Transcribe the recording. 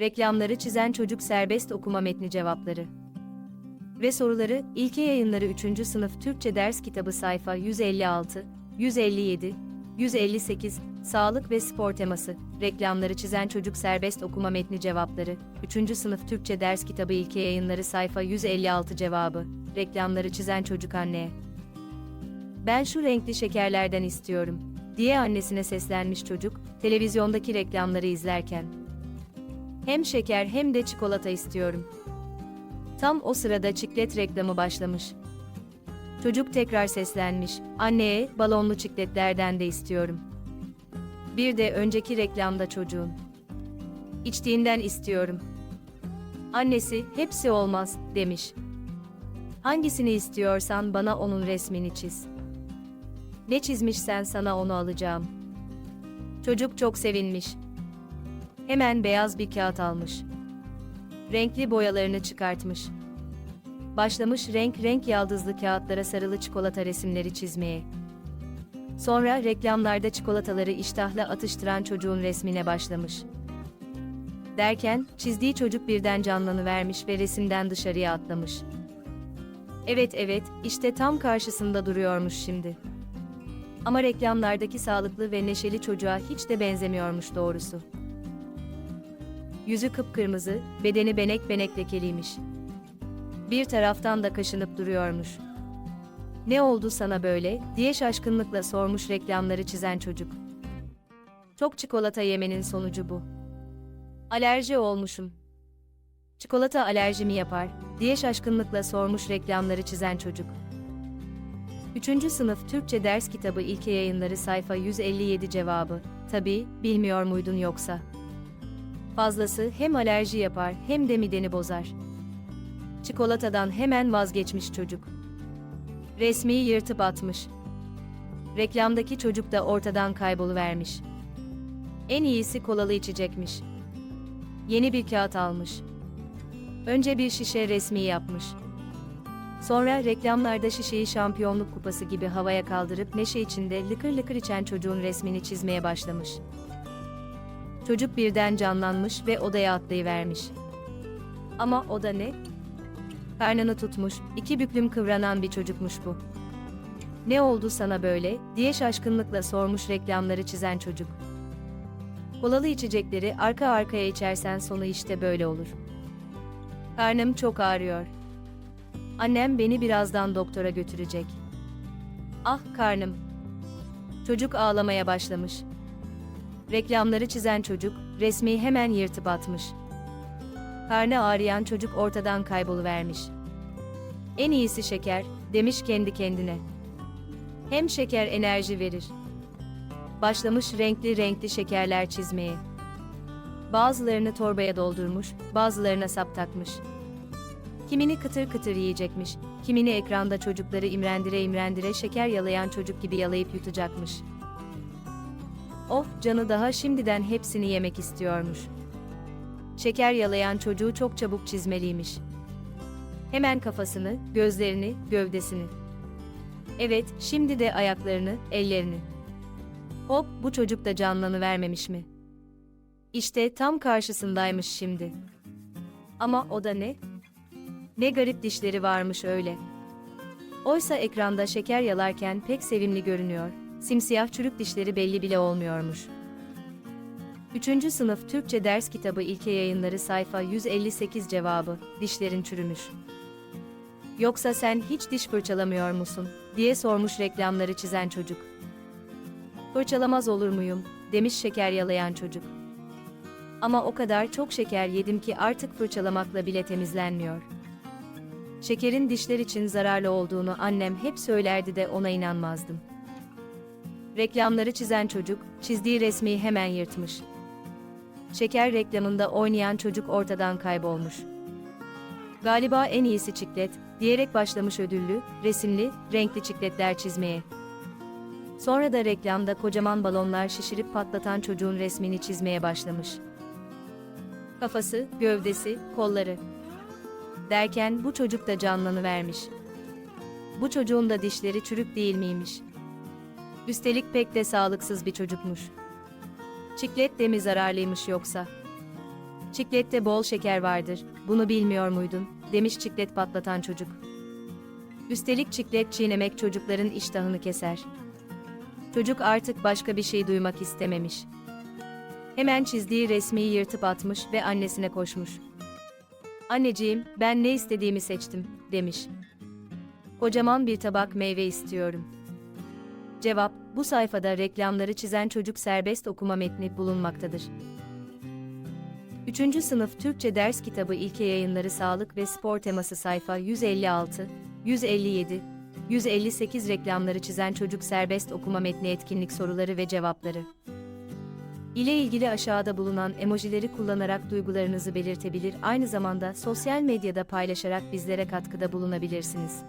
Reklamları çizen çocuk serbest okuma metni cevapları. Ve soruları İlke Yayınları 3. sınıf Türkçe ders kitabı sayfa 156, 157, 158, Sağlık ve spor teması. Reklamları çizen çocuk serbest okuma metni cevapları. 3. sınıf Türkçe ders kitabı İlke Yayınları sayfa 156 cevabı. Reklamları çizen çocuk anneye. Ben şu renkli şekerlerden istiyorum diye annesine seslenmiş çocuk, televizyondaki reklamları izlerken. Hem şeker hem de çikolata istiyorum. Tam o sırada çiklet reklamı başlamış. Çocuk tekrar seslenmiş, anneye balonlu çikletlerden de istiyorum. Bir de önceki reklamda çocuğun. İçtiğinden istiyorum. Annesi, hepsi olmaz, demiş. Hangisini istiyorsan bana onun resmini çiz. Ne çizmişsen sana onu alacağım. Çocuk çok sevinmiş. Hemen beyaz bir kağıt almış. Renkli boyalarını çıkartmış. Başlamış renk renk yaldızlı kağıtlara sarılı çikolata resimleri çizmeye. Sonra reklamlarda çikolataları iştahla atıştıran çocuğun resmine başlamış. Derken çizdiği çocuk birden canlanıvermiş ve resimden dışarıya atlamış. Evet evet, işte tam karşısında duruyormuş şimdi. Ama reklamlardaki sağlıklı ve neşeli çocuğa hiç de benzemiyormuş doğrusu. Yüzü kıpkırmızı, bedeni benek benek lekeliymiş. Bir taraftan da kaşınıp duruyormuş. Ne oldu sana böyle, diye şaşkınlıkla sormuş reklamları çizen çocuk. Çok çikolata yemenin sonucu bu. Alerji olmuşum. Çikolata alerjimi yapar, diye şaşkınlıkla sormuş reklamları çizen çocuk. 3. sınıf Türkçe ders kitabı İlke Yayınları sayfa 157 cevabı. Tabii, bilmiyor muydun yoksa? Fazlası hem alerji yapar hem de mideni bozar. Çikolatadan hemen vazgeçmiş çocuk. Resmiyi yırtıp atmış. Reklamdaki çocuk da ortadan kayboluvermiş. En iyisi kolalı içecekmiş. Yeni bir kağıt almış. Önce bir şişe resmi yapmış. Sonra reklamlarda şişeyi şampiyonluk kupası gibi havaya kaldırıp neşe içinde lıkır lıkır içen çocuğun resmini çizmeye başlamış. Çocuk birden canlanmış ve odaya atlayıvermiş. Ama o da ne? Karnını tutmuş, iki büklüm kıvranan bir çocukmuş bu. Ne oldu sana böyle, diye şaşkınlıkla sormuş reklamları çizen çocuk. Kolalı içecekleri arka arkaya içersen sonu işte böyle olur. Karnım çok ağrıyor. Annem beni birazdan doktora götürecek. Ah karnım. Çocuk ağlamaya başlamış. Reklamları çizen çocuk, resmi hemen yırtıp atmış. Karnı ağrıyan çocuk ortadan kayboluvermiş. En iyisi şeker, demiş kendi kendine. Hem şeker enerji verir. Başlamış renkli renkli şekerler çizmeye. Bazılarını torbaya doldurmuş, bazılarına sap takmış. Kimini kıtır kıtır yiyecekmiş, kimini ekranda çocukları imrendire imrendire şeker yalayan çocuk gibi yalayıp yutacakmış. Of canı daha şimdiden hepsini yemek istiyormuş. Şeker yalayan çocuğu çok çabuk çizmeliymiş. Hemen kafasını, gözlerini, gövdesini. Evet, şimdi de ayaklarını, ellerini. Hop, bu çocuk da canlanıvermemiş mi? İşte tam karşısındaymış şimdi. Ama o da ne? Ne garip dişleri varmış öyle. Oysa ekranda şeker yalarken pek sevimli görünüyor. Simsiyah çürük dişleri belli bile olmuyormuş. 3. sınıf Türkçe ders kitabı İlke Yayınları sayfa 158 cevabı. Dişlerin çürümüş. Yoksa sen hiç diş fırçalamıyor musun? diye sormuş reklamları çizen çocuk. Fırçalamaz olur muyum? demiş şeker yalayan çocuk. Ama o kadar çok şeker yedim ki artık fırçalamakla bile temizlenmiyor. Şekerin dişler için zararlı olduğunu annem hep söylerdi de ona inanmazdım. Reklamları çizen çocuk, çizdiği resmi hemen yırtmış. Şeker reklamında oynayan çocuk ortadan kaybolmuş. Galiba en iyisi çiklet, diyerek başlamış ödüllü, resimli, renkli çikletler çizmeye. Sonra da reklamda kocaman balonlar şişirip patlatan çocuğun resmini çizmeye başlamış. Kafası, gövdesi, kolları. Derken bu çocuk da canlanıvermiş. Bu çocuğun da dişleri çürük değil miymiş? Üstelik pek de sağlıksız bir çocukmuş. Çiklet de mi zararlıymış yoksa? Çiklette bol şeker vardır, bunu bilmiyor muydun? demiş çiklet patlatan çocuk. Üstelik çiklet çiğnemek çocukların iştahını keser. Çocuk artık başka bir şey duymak istememiş. Hemen çizdiği resmiyi yırtıp atmış ve annesine koşmuş. Anneciğim, ben ne istediğimi seçtim, demiş. Kocaman bir tabak meyve istiyorum. Cevap, bu sayfada reklamları çizen çocuk serbest okuma metni bulunmaktadır. 3. sınıf Türkçe ders kitabı ilke yayınları sağlık ve spor teması sayfa 156, 157, 158 reklamları çizen çocuk serbest okuma metni etkinlik soruları ve cevapları. ile ilgili aşağıda bulunan emojileri kullanarak duygularınızı belirtebilir, aynı zamanda sosyal medyada paylaşarak bizlere katkıda bulunabilirsiniz.